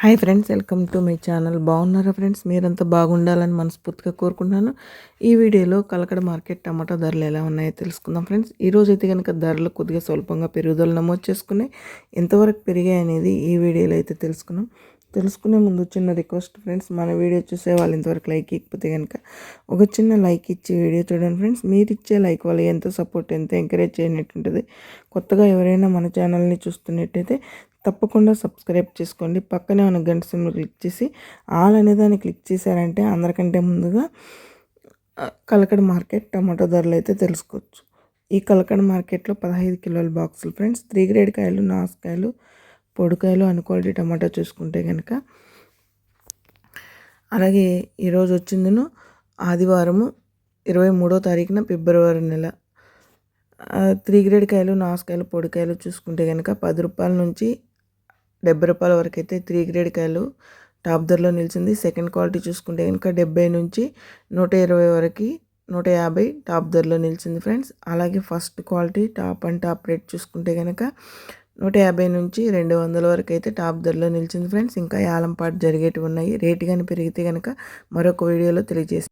Hi friends welcome to my channel. బాగున్నారా friends? మీరంతా బాగుండాలని మనస్ఫూర్తిగా కోరుకుంటున్నాను. ఈ వీడియోలో కలకడ మార్కెట్ టమాటా ధరలు ఎలా ఉన్నాయో తెలుసుకుందాం ఫ్రెండ్స్. ఈరోజు అయితే కనుక ధరలు కొద్దిగా స్వల్పంగా పెరుగుదల నమోదు చేసుకున్నాయి. ఎంతవరకు పెరిగాయి అనేది ఈ వీడియోలో అయితే తెలుసుకున్నాం. తెలుసుకునే ముందు చిన్న రిక్వెస్ట్ ఫ్రెండ్స్ మన వీడియో చూసే వాళ్ళు ఇంతవరకు లైక్ ఇకపోతే కనుక ఒక చిన్న లైక్ ఇచ్చి వీడియో చూడండి ఫ్రెండ్స్. మీరు ఇచ్చే లైక్ వల్ల ఎంత సపోర్ట్ ఎంత ఎంకరేజ్ చేయనట్టుంటుంది. కొత్తగా ఎవరైనా మన ఛానల్ని చూస్తున్నట్టయితే తప్పకుండా సబ్స్క్రైబ్ చేసుకోండి. పక్కనే ఉన్న గంట సిమ్లు క్లిక్ చేసి ఆల్ అనే దాన్ని క్లిక్ చేశారంటే అందరికంటే ముందుగా కలకడ మార్కెట్ టమాటో ధరలు అయితే తెలుసుకోవచ్చు. ఈ కలకడ మార్కెట్లో పదహైదు కిలోల బాక్సులు ఫ్రెండ్స్. త్రీ గ్రేడ్ కాయలు నాసుకాయలు పొడికాయలు అన్ క్వాలిటీ టమాటా చూసుకుంటే కనుక అలాగే ఈరోజు వచ్చిందను ఆదివారము ఇరవై మూడో తారీఖున ఫిబ్రవరి నెల. త్రీ గ్రేడ్ కాయలు నాసుకాయలు పొడికాయలు చూసుకుంటే కనుక పది రూపాయల నుంచి డెబ్బై రూపాయల వరకు అయితే త్రీ గ్రేడ్ కాయలు టాప్ ధరలో నిలిచింది. సెకండ్ క్వాలిటీ చూసుకుంటే కనుక డెబ్బై నుంచి నూట ఇరవై వరకు నూట యాభై టాప్ ధరలో నిలిచింది ఫ్రెండ్స్ అలాగే first quality top and top rate చూసుకుంటే కనుక నూట యాభై నుంచి రెండు వందల వరకు అయితే టాప్ ధరలో నిలిచింది ఫ్రెండ్స్ ఇంకా యాలంపాటు జరిగేటివి ఉన్నాయి. రేటు కానీ పెరిగితే కనుక మరొక వీడియోలో తెలియజేస్తాను.